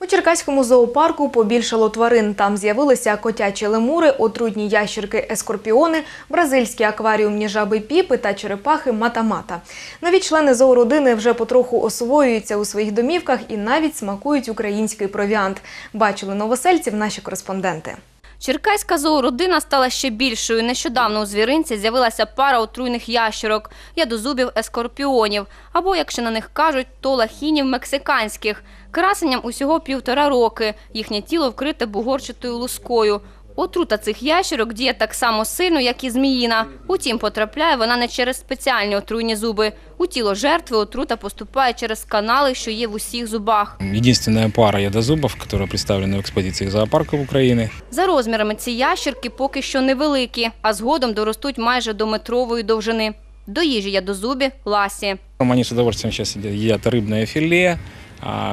У Черкаському зоопарку побільшало тварин. Там з'явилися котячі лемури, отрутні ящерки ескорпіони, бразильські акваріумні жаби піпи та черепахи мата-мата. Нові члени зоородини вже потроху освоюються у своїх домівках і навіть смакують український провіант. Бачили новосельців наші кореспонденти. Черкаська зоородина стала ще більшою. Нещодавно у звіринці з'явилася пара отруйних ящерок, ядозубів ескорпіонів, або, якщо на них кажуть, то лахінів мексиканських. Красенням усього півтора роки. Їхнє тіло вкрите бугорчатою лускою. Отрута цих ящерок діє так само сильно, як і зміїна. Утім, потрапляє вона не через спеціальні отруйні зуби. У тіло жертви отрута поступає через канали, що є в усіх зубах. Единственная пара ядозубов, которая представлена в экспозициях зоопарков Украины. За розмірами ці ящерки поки що невеликі, а згодом доростуть майже до метрової довжини. До їжі ядозубі – ласі. Они с удовольствием сейчас едят рыбное филе, а,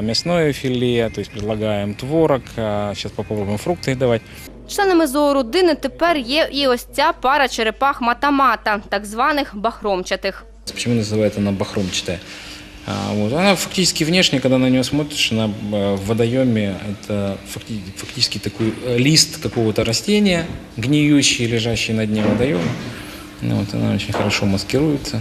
мясное филе, то есть предлагаем творог, а, сейчас попробуем фрукты давать. Членами зоородини тепер є і ось ця пара черепах матамата, так званих бахромчатих. Почему называют она бахромчатая? А, вот. Она фактически внешне, когда на нее смотришь, она э, в водоеме, это факти- фактически такой э, лист какого-то растения, гниющий, лежащий на дне водоема. Ну, вот, она очень хорошо маскируется.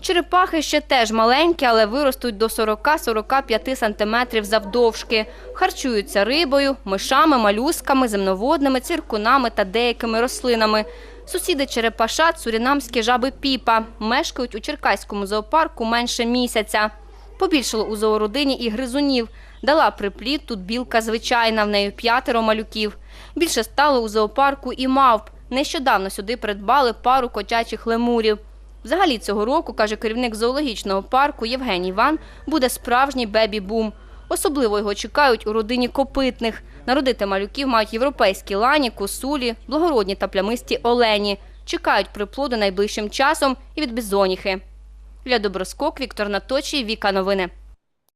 Черепахи ще теж маленькі, але виростуть до 40-45 сантиметрів завдовжки. Харчуються рибою, мишами, малюсками, земноводними, циркунами та деякими рослинами. Сусіди черепашат – сурінамські жаби піпа. Мешкають у Черкаському зоопарку менше місяця. Побільшало у зоородині і гризунів. Дала приплід тут білка звичайна, в неї п'ятеро малюків. Більше стало у зоопарку і мавп. Нещодавно сюди придбали пару котячих лемурів. Взагалі цього року, каже керівник зоологічного парку Євгеній Ван, буде справжній бебі-бум. Особливо його чекають у родині копитних. Народити малюків мають європейські лані, косулі, благородні та плямисті олені. Чекають приплоду найближчим часом і від бізоніхи. Для Доброскок, Віктор Наточій, Віка Новини.